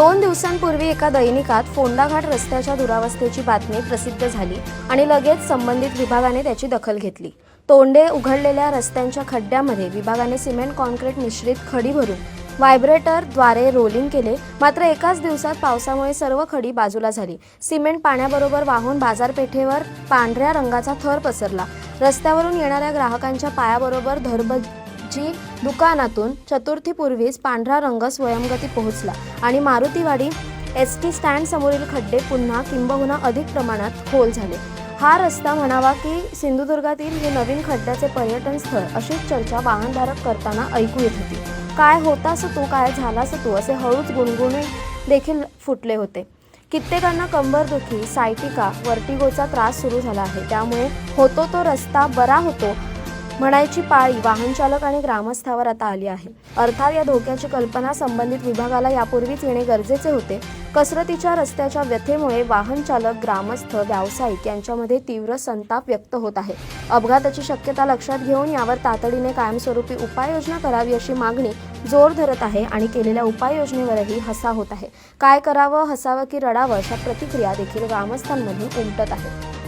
दोन दिवसांपूर्वी एका दैनिकात फोंडाघाट रस्त्याच्या दुरावस्थेची बातमी प्रसिद्ध झाली आणि लगेच संबंधित विभागाने त्याची दखल घेतली. तोंडे उघडलेल्या रस्त्यांच्या खड्ड्यामध्ये विभागाने सिमेंट कॉन्क्रीट मिश्रित खडी भरून व्हायब्रेटरद्वारे रोलिंग केले. मात्र एकाच दिवसात पावसामुळे सर्व खडी बाजूला झाली. सिमेंट पाण्याबरोबर वाहून बाजारपेठेवर पांढऱ्या रंगाचा थर पसरला. रस्त्यावरून येणाऱ्या ग्राहकांच्या पायाबरोबर धरब जी दुकानातून चतुर्थीपूर्वीच पांढरा रंग स्वयंगती पोहोचला आणि मारुतीवाडी एस टी स्टँड समोरील खड्डे पुन्हा किंबहुना अधिक प्रमाणात खोल झाले. हा रस्ता म्हणावा की सिंधुदुर्गातील हे नवीन खड्ड्याचे पर्यटन स्थळ अशीच चर्चा वाहनधारक करताना ऐकू येत होती. काय होतास तू काय झालास तू असे हळूच गुणगुणे देखील फुटले होते. कित्येकांना कंबरदुखी सायटिका वर्टिगोचा त्रास सुरू झाला आहे. त्यामुळे होतो तो रस्ता बरा होतो म्हणायची पाळी वाहन चालक आणि ग्रामस्थावर आता आली आहे. अर्थात या धोक्याची कल्पना संबंधित विभागाला यापूर्वीच येणे गरजेचे होते. कसरतीच्या रस्त्याच्या व्यथेमुळे वाहन चालक ग्रामस्थ व्यावसायिक यांच्यामध्ये तीव्र संताप व्यक्त होत आहे. अपघाताची शक्यता लक्षात घेऊन यावर तातडीने कायमस्वरूपी उपाययोजना करावी अशी मागणी जोर धरत आहे आणि केलेल्या उपाययोजनेवरही हसा होत आहे. काय करावं हसावं की रडावं अशा प्रतिक्रिया देखील ग्रामस्थांमधून उमटत आहेत.